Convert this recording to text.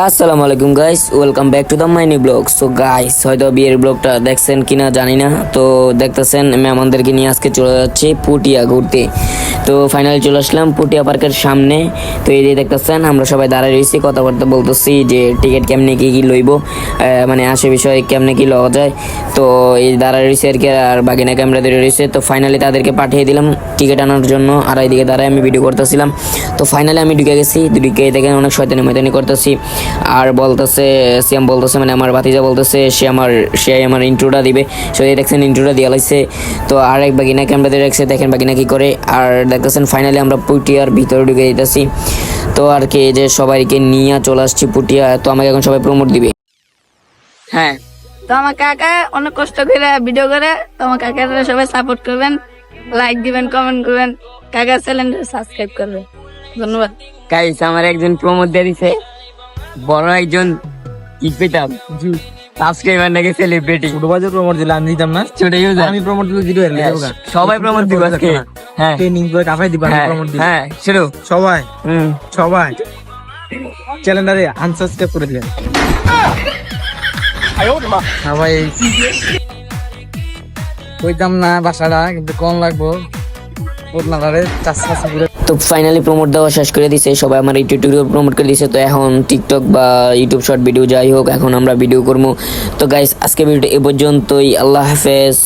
আসসালামু আলাইকুম guys welcome back to the Maini blog so guys হয়তো বিয়ের ব্লগটা দেখছেন কিনা জানি না। তো, দেখতেছেন, আমি আমাদেরকে নিয়ে আজকে চলে যাচ্ছি পুটিয়া ঘুরতে। তো ফাইনালি চলে আসলাম পুটিয়া পার্কের সামনে। তো এই যে দেখতেছেন, আমরা সবাই দাঁড়ায় রয়েছি, কথাবার্তা বলতেছি যে টিকিট কেমনে কী কী লইব মানে আসে বিষয়ে কেমনে কি লওয়া যায়। তো এই দাঁড়ায় রয়েছে আর কি, আর বাগিনা ক্যামেরা ধরে রয়েছে। তো ফাইনালি তাদেরকে পাঠিয়ে দিলাম টিকিট আনার জন্য। আর এইদিকে দাঁড়ায় আমি ভিডিও করতেছিলাম। তো ফাইনালি আমি ঢুকে গেছি, ঢুকে দেখেন অনেক শয়তানি ময়দানি করতেছি। আর বলতেছে সিএম বলতেছে মানে আমার ভাতিজা বলতেছে, সে আমার সে আমার ইন্ট্রোটা দিবে। সে দেখছেন ইন্ট্রোটা দিয়ে লাগছে তো আর এক বাগিনা ক্যামেরা দিয়ে রাখছে, দেখেন বাগিনা কী করে। আর দেখতেছেন ফাইনালি আমরা পুটিয়ার ভিতরে ঢুকে যেতেছি। তো আর কি যে সবাইকে নিয়ে চলে আসছি পুটিয়া তো আমাকে এখন সবাই প্রমোট দিবে। হ্যাঁ। তো আমার কাকা অনেক কষ্ট করে ভিডিও করে তো আমার কাকারা সবাই সাপোর্ট করবেন লাইক দিবেন কমেন্ট করবেন কাকা চ্যানেলটা সাবস্ক্রাইব করবেন। ধন্যবাদ। গাইস আমার একজন প্রমোট দিয়ে দিছে। বড় একজন কি পেতাম সাবস্ক্রাইবার নাকি সেলিব্রিটি ছোট বাজার প্রমোট দিলে আমি দিতাম না। ছোট ইউজার আমি প্রমোট দিলে জিরো এর সবাই প্রমোট দিব আজকে। হ্যাঁ। ট্রেনিং করে কাফাই দিবা হ্যাঁ প্রমোট দিই হ্যাঁ শুরু। সবাই হুম। সবাই। চ্যানেলটারে আনসাবস্ক্রাইব করে দিলেন সবাই। কইতাম না বাসাটা কিন্তু কম লাগবো। চাষ চাষ করে তো ফাইনালি প্রমোট দেওয়া শেষ করে দিছে। সবাই আমার এই টিউটোরিয়াল প্রমোট করে দিছে। তো এখন টিকটক বা ইউটিউব শর্ট ভিডিও যাই হোক, এখন আমরা ভিডিও করব। তো গাইস আজকে ভিডিও এ পর্যন্তই। আল্লাহ হাফেজ।